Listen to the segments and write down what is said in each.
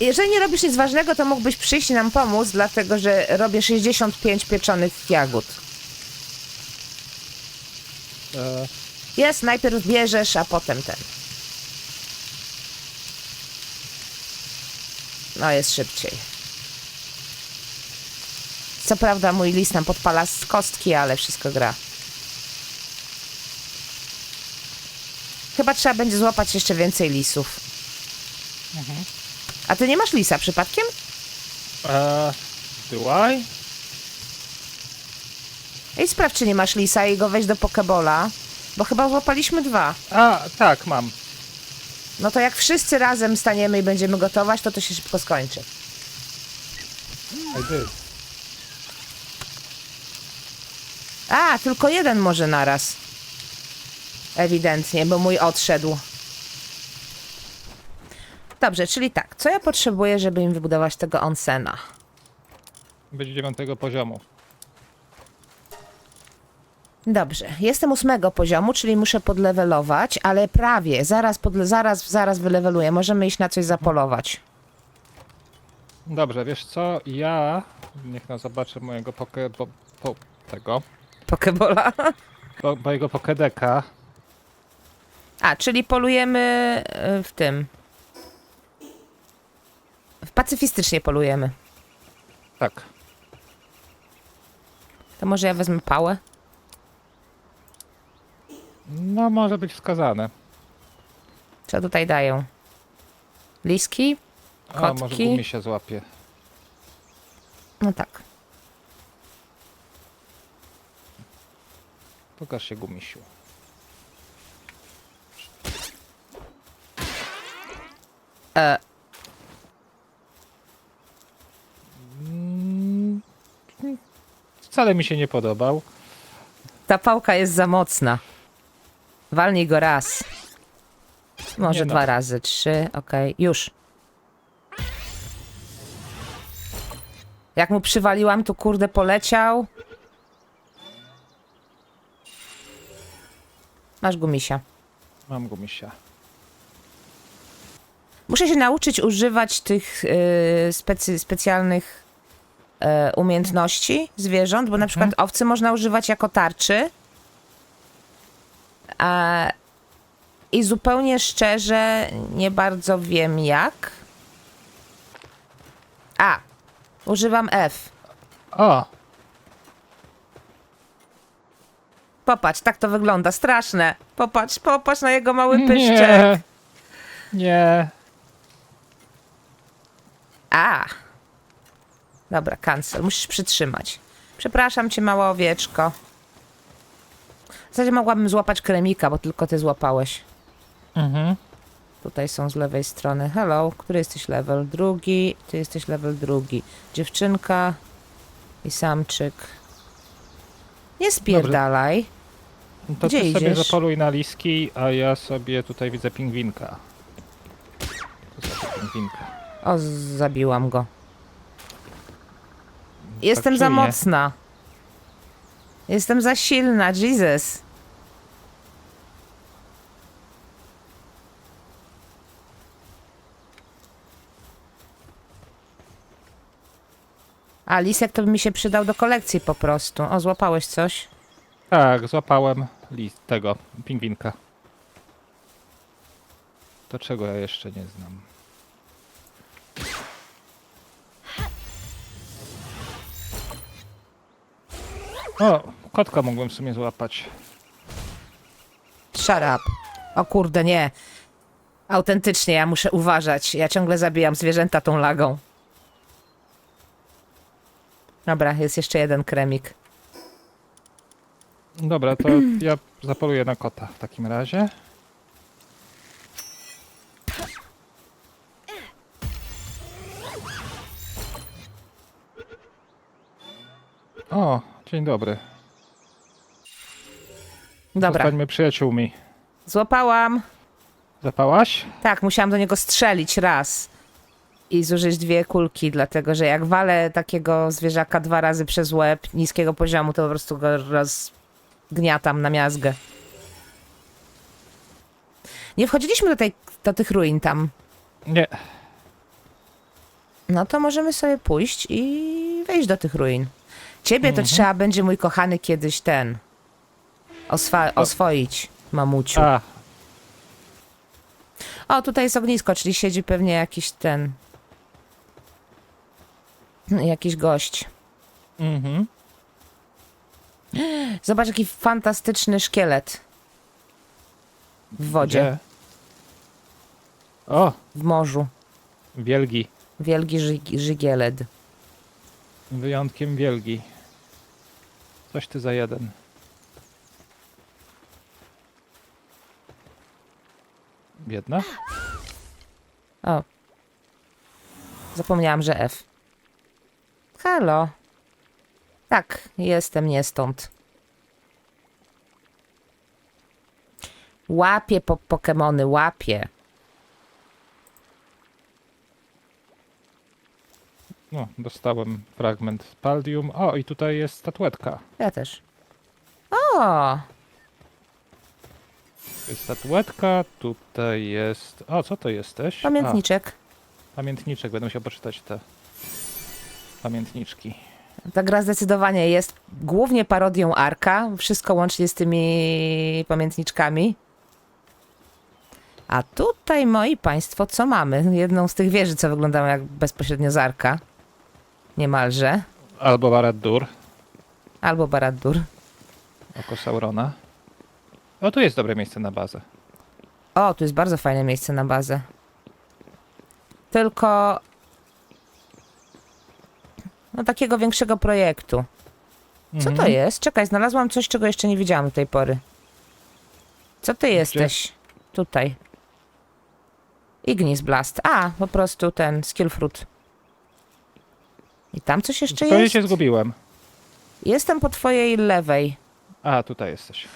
jeżeli nie robisz nic ważnego, to mógłbyś przyjść i nam pomóc, dlatego że robię 65 pieczonych jagód. E, Jest, najpierw bierzesz, a potem ten. No, jest szybciej. Co prawda mój list nam podpala z kostki, ale wszystko gra. Chyba trzeba będzie złapać jeszcze więcej lisów. A ty nie masz lisa przypadkiem? e, do I? Ej, sprawdź, czy nie masz lisa i go weź do Pokebola, bo chyba złapaliśmy dwa. A, tak, mam. No to jak wszyscy razem staniemy i będziemy gotować, to to się szybko skończy. I did. A, tylko jeden może naraz. Ewidentnie, bo mój odszedł. Dobrze, czyli tak, co ja potrzebuję, żeby im wybudować tego onsena? Być dziewiątego poziomu. Dobrze, jestem ósmego poziomu, czyli muszę podlewelować, ale prawie, zaraz, podle- zaraz, zaraz wyleweluję. Możemy iść na coś zapolować. Dobrze, wiesz co? Ja. Niech no zobaczę mojego poke. Po, po, tego. Pokebola? Po, mojego pokedeka. A, czyli polujemy y, w tym. Pacyfistycznie polujemy. Tak. To może ja wezmę pałę? No, może być wskazane. Co tutaj dają? Liski? O, może Kotki? gumi się złapie. No tak. Pokaż się gumisiu. E, Wcale mi się nie podobał. ta pałka jest za mocna. Walnij go raz. Może Nie no. dwa razy, trzy, okej, już. Jak mu przywaliłam, to kurde poleciał. Masz gumisia. Mam gumisia. Muszę się nauczyć używać tych y, specy, specjalnych umiejętności zwierząt, bo na przykład owcy można używać jako tarczy. A, I zupełnie szczerze nie bardzo wiem jak. A, używam F. O! Popatrz, tak to wygląda, straszne. Popatrz, popatrz na jego mały pyszczek. Nie! Nie! A. Dobra, cancel. Musisz przytrzymać. Przepraszam cię, mała owieczko. W zasadzie mogłabym złapać kremika, bo tylko ty złapałeś. Mhm. Tutaj są z lewej strony. Hello, który jesteś level? Drugi, ty jesteś level drugi. Dziewczynka i samczyk. Nie spierdalaj. No to Gdzie ty sobie idziesz? zapoluj na liski, a ja sobie tutaj widzę pingwinka. To sobie pingwinka. O, z- zabiłam go. Jestem za czujnie. mocna. Jestem za silna, Jesus. A, lisek to by mi się przydał do kolekcji po prostu. O, złapałeś coś? Tak, złapałem list tego, pingwinka. To czego ja jeszcze nie znam? O, kotka mogłem w sumie złapać. Shut up. O kurde, nie. Autentycznie, ja muszę uważać. Ja ciągle zabijam zwierzęta tą lagą. Dobra, jest jeszcze jeden kremik. Dobra, to ja zapoluję na kota w takim razie. O, dzień dobry. Dobra, Zostańmy przyjaciółmi. złapałam. Zapałaś? Tak, musiałam do niego strzelić raz. I zużyć dwie kulki, dlatego że jak walę takiego zwierzaka dwa razy przez łeb niskiego poziomu, to po prostu go rozgniatam na miazgę. Nie wchodziliśmy do, tej, do tych ruin tam. Nie. No to możemy sobie pójść i wejść do tych ruin. Ciebie to Mhm. trzeba będzie, mój kochany, kiedyś ten oswa- oswoić, mamuciu. A, O, tutaj jest ognisko, czyli siedzi pewnie jakiś ten. Jakiś gość. mhm. Zobacz, jaki fantastyczny szkielet. W wodzie, Gdzie? O, w morzu. wielgi. Wielki ży- żygielet. Wyjątkiem wielgi. Coś ty za jeden. Biedna? O. Zapomniałam, że F. Halo. Tak, jestem nie stąd. Łapię po Pokemony, łapię. No, dostałem fragment Paldium. O, i tutaj jest statuetka. Ja też. O! To jest statuetka, tutaj jest... O, co to jesteś? Pamiętniczek. A, pamiętniczek, będę musiał poczytać te pamiętniczki. Ta gra zdecydowanie jest głównie parodią Arka. Wszystko łącznie z tymi pamiętniczkami. A tutaj, moi państwo, co mamy? Jedną z tych wieży, co wyglądają jak bezpośrednio z Arka. Niemalże. Albo Barad-dur, Albo Barad-dur. oko Saurona. O, tu jest dobre miejsce na bazę. O, tu jest bardzo fajne miejsce na bazę. Tylko... No takiego większego projektu. Co to Mhm. jest? Czekaj, znalazłam coś, czego jeszcze nie widziałam do tej pory. Co ty jesteś? Tutaj. Ignis Blast. A, po prostu ten skill fruit. I tam coś jeszcze Zupełnie jest? cię zgubiłem. Jestem po twojej lewej. A, tutaj jesteś.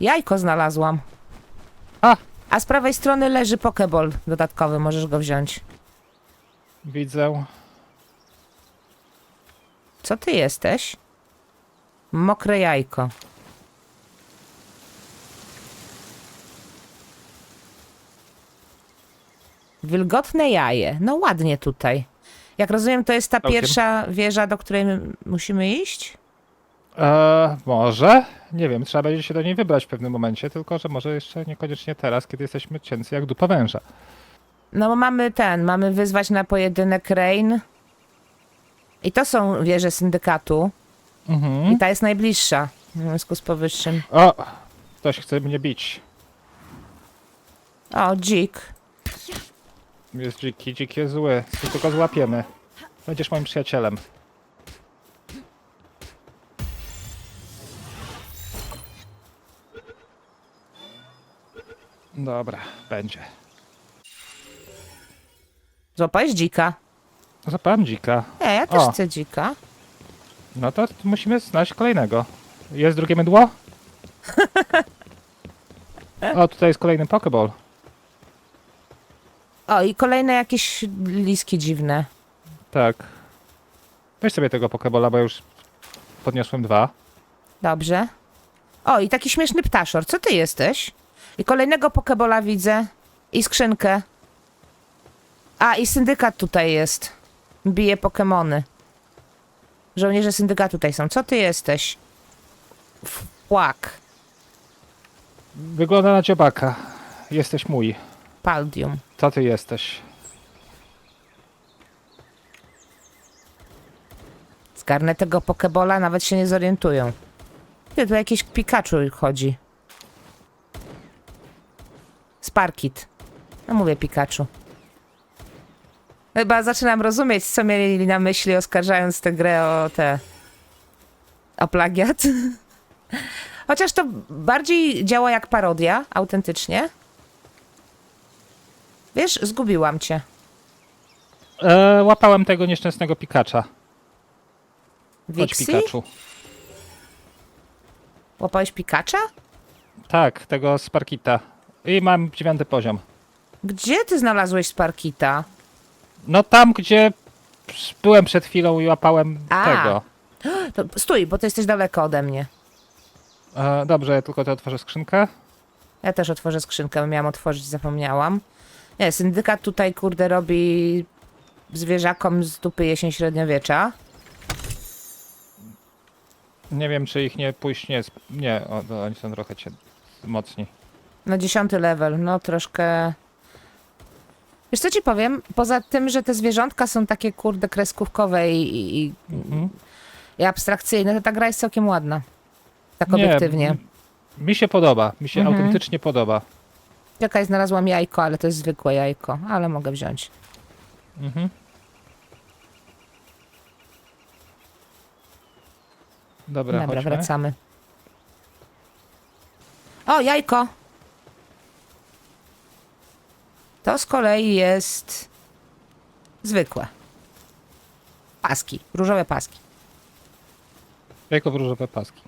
Jajko znalazłam. A! A z prawej strony leży pokeball dodatkowy, możesz go wziąć. Widzę. Co ty jesteś? Mokre jajko. Wilgotne jaje. No ładnie tutaj. Jak rozumiem, to jest ta Całkiem. pierwsza wieża, do której my musimy iść? Eee, może? Nie wiem, trzeba będzie się do niej wybrać w pewnym momencie, tylko że może jeszcze niekoniecznie teraz, kiedy jesteśmy cięcy jak dupa węża. No bo mamy ten, mamy wyzwać na pojedynek Rain. I to są wieże syndykatu. Mhm. I ta jest najbliższa. W związku z powyższym. O! Ktoś chce mnie bić. O, dzik. Jest dziki, dzik jest zły. Tylko go złapiemy. Będziesz moim przyjacielem. Dobra, będzie. Złapałeś dzika. Zapałem dzika. E, ja też O. chcę dzika. No to musimy znaleźć kolejnego. Jest drugie mydło? O, tutaj jest kolejny Pokeball. O, i kolejne jakieś liski dziwne. Tak. Weź sobie tego Pokebola, bo już podniosłem dwa. Dobrze. O, i taki śmieszny ptaszor. Co ty jesteś? I kolejnego pokebola widzę. I skrzynkę. A, i syndykat tutaj jest. Bije pokemony. Żołnierze syndykatu tutaj są. Co ty jesteś? Płak. Wygląda na dziobaka. Jesteś mój. Paldium. Co ty jesteś? Zgarnę tego pokebola, nawet się nie zorientują. Ty, tu jakiś Pikachu chodzi. Sparkit. No mówię Pikachu. Chyba zaczynam rozumieć, co mieli na myśli, oskarżając tę grę o te... o plagiat. Chociaż to bardziej działa jak parodia, autentycznie. Wiesz, zgubiłam cię. E, łapałem tego nieszczęsnego Pikacza. Chodź Wixi? Pikachu. Łapałeś Pikacza? Tak, tego Sparkita. I mam dziewiąty poziom. Gdzie ty znalazłeś Sparkita? No tam, gdzie byłem przed chwilą i łapałem A. tego. To stój, bo ty jesteś daleko ode mnie. E, dobrze, ja tylko to otworzę skrzynkę. Ja też otworzę skrzynkę, miałam otworzyć, zapomniałam. Nie, syndykat tutaj, kurde, robi zwierzakom z dupy jesień średniowiecza. Nie wiem, czy ich nie pójść nie. sp- Nie, o, oni są trochę cię mocni. No dziesiąty level, no troszkę... Wiesz co ci powiem? Poza tym, że te zwierzątka są takie, kurde, kreskówkowe i, i, Mhm. i abstrakcyjne, to ta gra jest całkiem ładna. Tak Nie, obiektywnie. m- Mi się podoba, mi się Mhm. autentycznie podoba. Czekaj, znalazłam jajko, ale to jest zwykłe jajko, ale mogę wziąć. Mhm. Dobra, Dobra, chodźmy. wracamy. O, jajko! To z kolei jest zwykłe. Paski, różowe paski. Jako w różowe paski.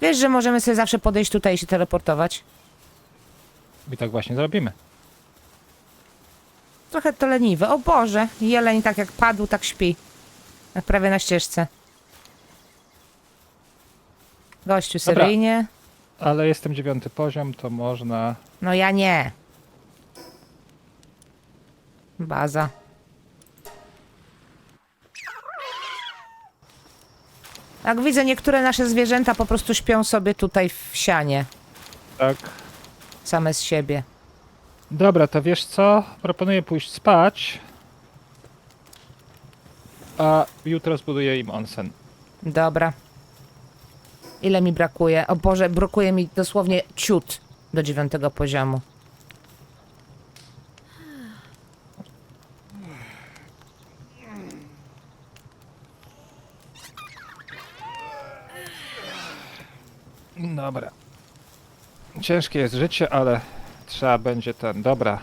Wiesz, że możemy sobie zawsze podejść tutaj i się teleportować? I tak właśnie zrobimy. Trochę to leniwe. O Boże, jeleń tak jak padł, tak śpi. Jak prawie na ścieżce. Gościu, Dobra. seryjnie? Ale jestem dziewiąty poziom, to można... No ja nie. Baza. Jak widzę, niektóre nasze zwierzęta po prostu śpią sobie tutaj w sianie. Tak. Same z siebie. Dobra, to wiesz co? Proponuję pójść spać. A jutro zbuduję im onsen. Dobra. Ile mi brakuje? O Boże, brakuje mi dosłownie ciut do dziewiątego poziomu. Dobra. Ciężkie jest życie, ale trzeba będzie ten. Dobra.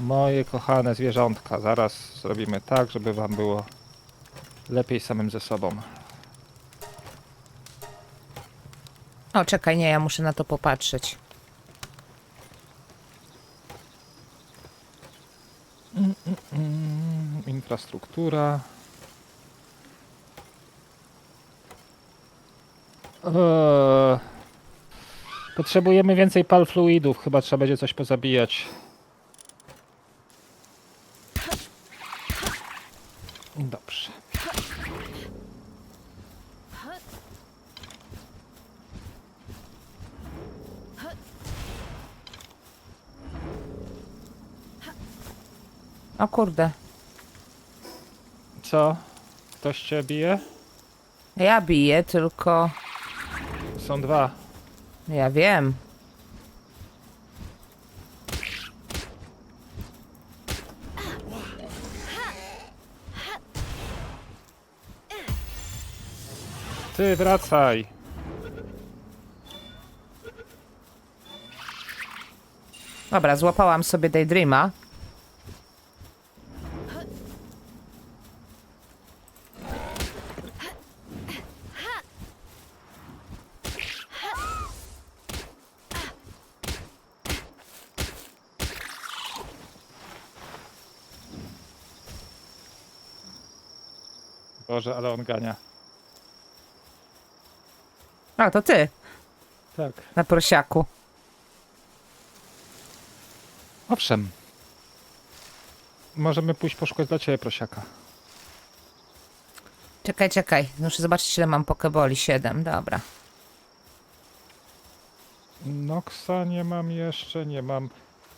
Moje kochane zwierzątka, zaraz zrobimy tak, żeby wam było lepiej samym ze sobą. O, czekaj, nie, ja muszę na to popatrzeć. Mm, infrastruktura. Eee, potrzebujemy więcej pal fluidów, chyba trzeba będzie coś pozabijać. Dobrze. O kurde. Co? Ktoś cię bije? Ja biję, tylko... Są dwa. Ja wiem. Ty wracaj. Dobra, złapałam sobie Daydreama. Boże, ale on gania. A, to ty, Tak. na prosiaku. Owszem. Możemy pójść poszukać dla ciebie prosiaka. Czekaj, czekaj. Muszę zobaczyć, ile mam pokeboli. Siedem, dobra. Noxa nie mam jeszcze, nie mam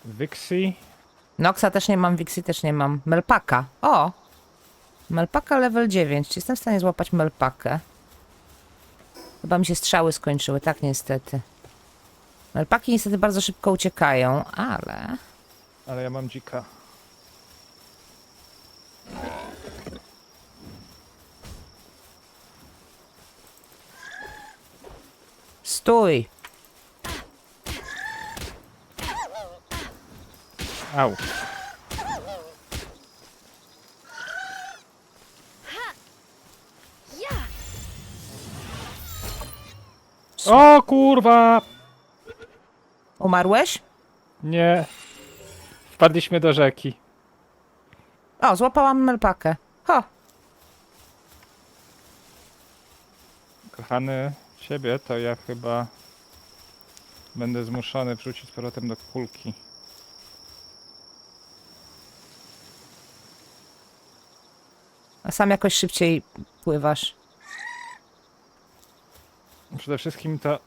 Vixie. Noxa też nie mam, Vixie też nie mam. Melpaka. O! Melpaka level 9. Czy jestem w stanie złapać melpakę? Chyba mi się strzały skończyły, tak niestety. Melpaki niestety bardzo szybko uciekają, ale... Ale ja mam dzika. Stój! Au. O kurwa! Umarłeś? Nie. Wpadliśmy do rzeki. O, złapałam melpakę. Ho, Kochany ciebie, to ja chyba będę zmuszony wrzucić z powrotem do kulki. a sam jakoś szybciej pływasz. Przede wszystkim to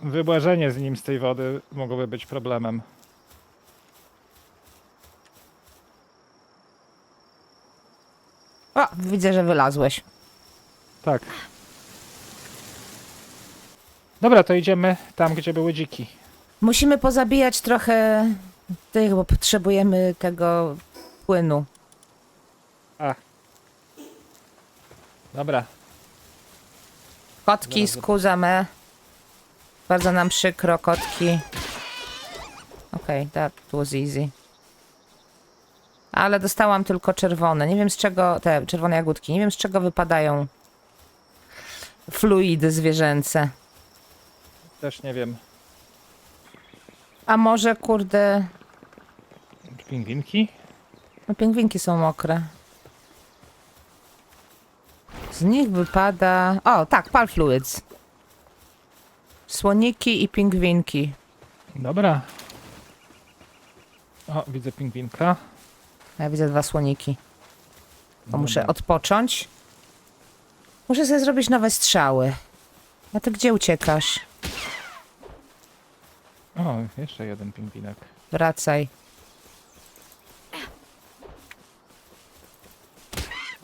wybłażenie z nim z tej wody mogłoby być problemem. O, widzę, że wylazłeś. Tak. Dobra, to idziemy tam, gdzie były dziki. Musimy pozabijać trochę tych, bo potrzebujemy tego płynu. A. Dobra. Kotki, skuzamy. Bardzo nam przykro, kotki. Okej, okay, that was easy. Ale dostałam tylko czerwone. Nie wiem z czego, te czerwone jagódki, nie wiem z czego wypadają fluidy zwierzęce. Też nie wiem. A może, kurde, Pingwinki? no pingwinki są mokre. Z nich wypada... O, tak, pal fluids. Słoniki i pingwinki. Dobra. O, widzę pingwinka. Ja widzę dwa słoniki. Bo muszę odpocząć. Muszę sobie zrobić nowe strzały. A ty gdzie uciekasz? O, jeszcze jeden pingwinek. Wracaj.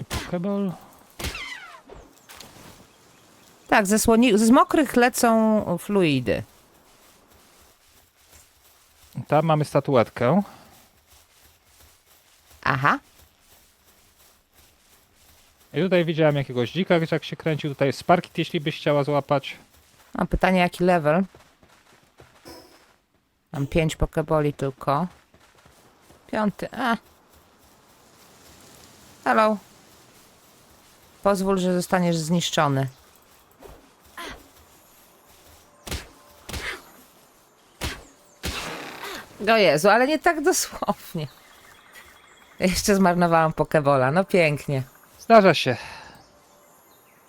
Pokeball? Tak, ze, słoni... z mokrych lecą fluidy. Tam mamy statuetkę. Aha. I tutaj widziałem jakiegoś dzika, gdzie jak się kręcił. Tutaj jest Sparkit, jeśli byś chciała złapać. Mam pytanie, jaki level? Mam pięć pokeboli tylko. Piąty. A. Hello. Pozwól, że zostaniesz zniszczony. O Jezu, ale nie tak dosłownie. Jeszcze zmarnowałam pokebola. No pięknie. Zdarza się.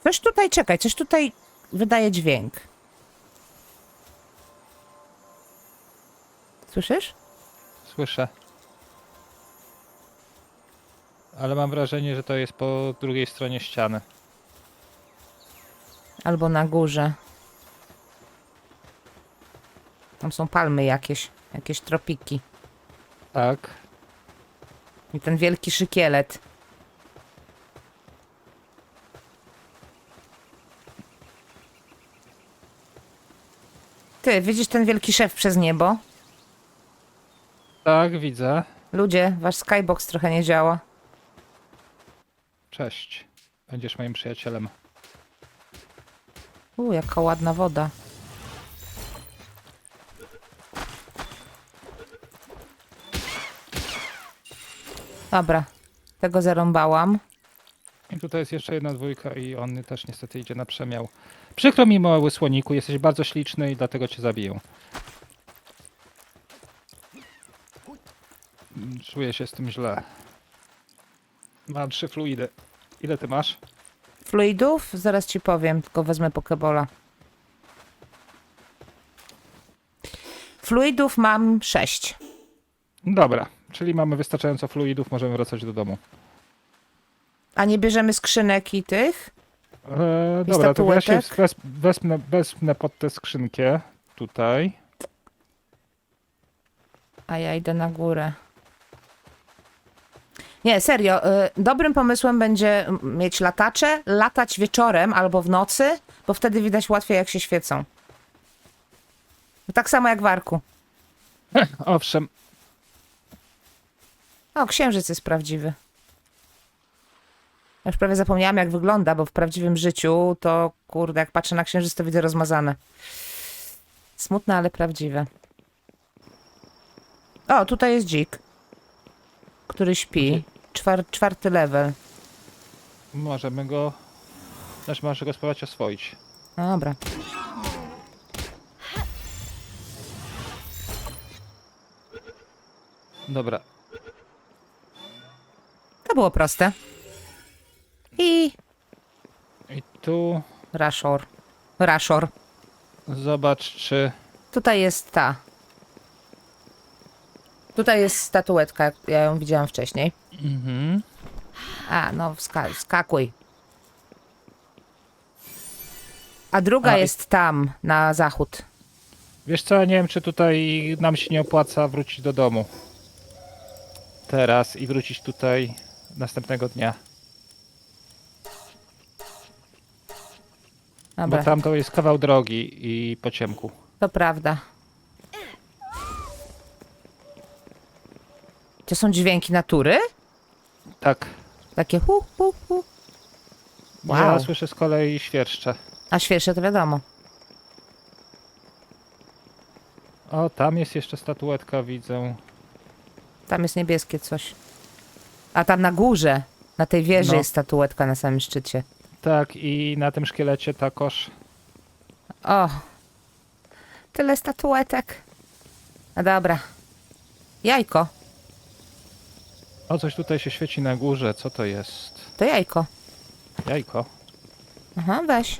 Coś tutaj, czekaj, coś tutaj wydaje dźwięk. Słyszysz? Słyszę. Ale mam wrażenie, że to jest po drugiej stronie ściany. Albo na górze. Tam są palmy jakieś, jakieś tropiki. Tak. I ten wielki szykielet. Ty, widzisz ten wielki szef przez niebo? Tak, widzę. Ludzie, wasz skybox trochę nie działa. Cześć. Będziesz moim przyjacielem. U, jaka ładna woda. Dobra, tego zarąbałam. I tutaj jest jeszcze jedna dwójka i on też niestety idzie na przemiał. Przykro mi, mały słoniku, jesteś bardzo śliczny i dlatego cię zabiję. Czuję się z tym źle. Mam trzy fluidy. Ile ty masz? Fluidów? Zaraz ci powiem, tylko wezmę pokebola. Fluidów mam sześć. Dobra, czyli mamy wystarczająco fluidów, możemy wracać do domu. A nie bierzemy skrzynek i tych? E, dobra, to ja się statuetek? wes, pod tę skrzynkę. Tutaj. A ja idę na górę. Nie, serio. y, Dobrym pomysłem będzie mieć latacze, latać wieczorem albo w nocy, bo wtedy widać łatwiej, jak się świecą. Tak samo jak w arku. Owszem, O, księżyc jest prawdziwy. Ja już prawie zapomniałam, jak wygląda, bo w prawdziwym życiu to, kurde, jak patrzę na księżyc, to widzę rozmazane. Smutne, ale prawdziwe. O, tutaj jest dzik, który śpi. Czwar, czwarty level. możemy go... Znaczy, możesz go spróbować oswoić. No dobra. Dobra, było proste. I i tu raszor. Raszor. zobacz, czy... Tutaj jest ta. Tutaj jest statuetka, ja ją widziałam wcześniej. Mhm. A, no wska- skakuj. A druga A, i- jest tam, na zachód. Wiesz co, nie wiem czy tutaj nam się nie opłaca wrócić do domu. Teraz i wrócić tutaj następnego dnia. Dobra, Bo tam to jest kawał drogi i po ciemku. to prawda. To są dźwięki natury? Tak. Takie hu, hu, hu. Ja Wow. słyszę z kolei świerszcze. A świersze to wiadomo. O, tam jest jeszcze statuetka, widzę. Tam jest niebieskie coś. A tam na górze, na tej wieży No. jest statuetka na samym szczycie. Tak, i na tym szkielecie ta kosz. O, tyle statuetek. No dobra. Jajko, O, coś tutaj się świeci na górze. Co to jest? to jajko. Jajko. Aha, weź.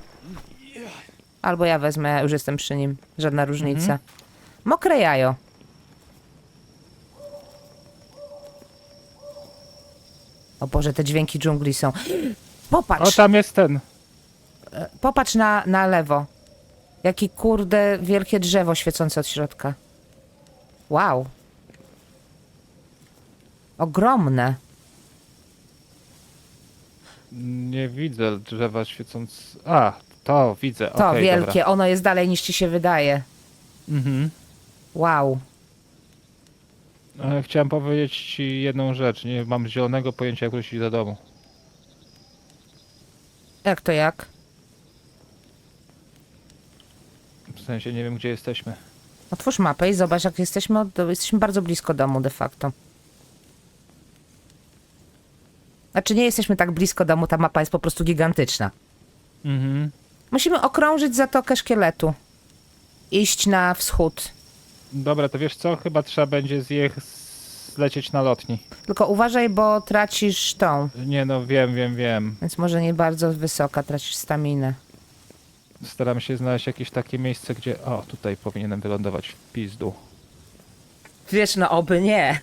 Albo ja wezmę, ja już jestem przy nim. Żadna różnica. Mokre jajo. O Boże, te dźwięki dżungli są. O, Popatrz, tam jest ten. popatrz na, na lewo. Jaki kurde wielkie drzewo świecące od środka. Wow. Ogromne. Nie widzę drzewa świecąc. A, to widzę. To Okej, wielkie, ono jest dalej niż ci się wydaje. Dobra. Mhm. Wow. Chciałem powiedzieć ci jedną rzecz. Nie mam zielonego pojęcia, jak wrócić do domu. Jak to jak? W sensie nie wiem, gdzie jesteśmy. Otwórz mapę i zobacz, jak jesteśmy, od, jesteśmy bardzo blisko domu de facto. Znaczy nie jesteśmy tak blisko domu, ta mapa jest po prostu gigantyczna. Mhm. Musimy okrążyć Zatokę Szkieletu. Iść na wschód. Dobra, to wiesz co? Chyba trzeba będzie zjech zlecieć na lotni. Tylko uważaj, bo tracisz tą, Nie no, wiem, wiem, wiem. więc może nie bardzo wysoka, tracisz staminę. Staram się znaleźć jakieś takie miejsce, gdzie... O, tutaj powinienem wylądować w pizdu. Wiesz, no oby nie.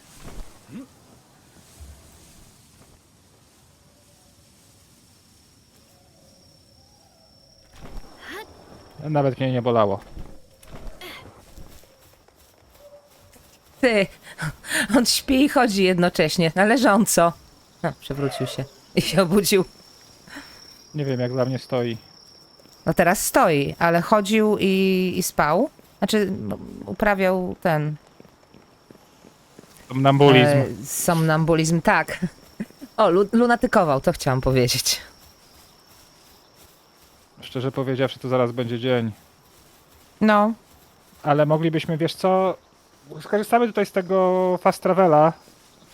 Nawet mnie nie bolało. Ty, on śpi i chodzi jednocześnie, na leżąco. A, przewrócił się i się obudził. Nie wiem, jak dla mnie stoi. No teraz stoi, ale chodził i, i spał. Znaczy, no, uprawiał ten. Somnambulizm. E, somnambulizm, tak. O, lu lunatykował, to chciałam powiedzieć. Szczerze powiedziawszy, to zaraz będzie dzień. No, Ale moglibyśmy, wiesz co? Skorzystamy tutaj z tego fast travela,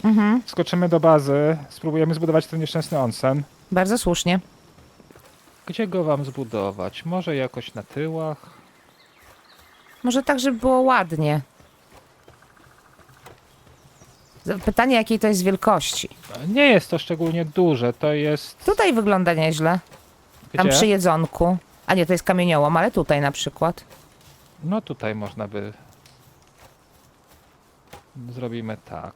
mhm, skoczymy do bazy, spróbujemy zbudować ten nieszczęsny onsen. bardzo słusznie. Gdzie go wam zbudować? Może jakoś na tyłach? Może tak, żeby było ładnie. Z- Pytanie, jakiej to jest wielkości. Nie jest to szczególnie duże, to jest... Tutaj wygląda nieźle. Tam Gdzie? przy jedzonku. A nie, to jest kamieniołom, ale tutaj na przykład. No tutaj można by... Zrobimy tak.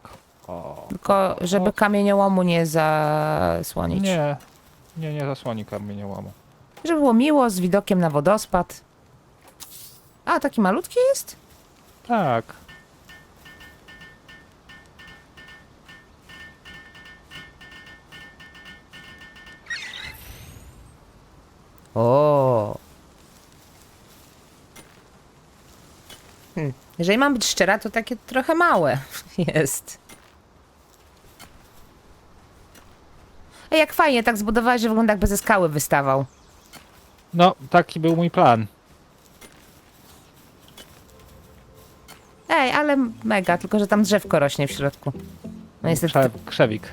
O. Tylko, żeby O. kamieniołomu nie zasłonić. Nie, nie, nie zasłoni kamieniołomu. Żeby było miło, z widokiem na wodospad. A, taki malutki jest? Tak. O. Hmm. Jeżeli mam być szczera, to takie trochę małe jest. Ej, jak fajnie, tak zbudowałeś, że wygląda jakby ze skały wystawał. No, taki był mój plan. Ej, ale mega, tylko że tam drzewko rośnie w środku. No niestety Krze krzewik.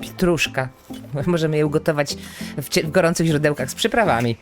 Pietruszka. Możemy je ugotować w, cie- w gorących źródełkach z przyprawami.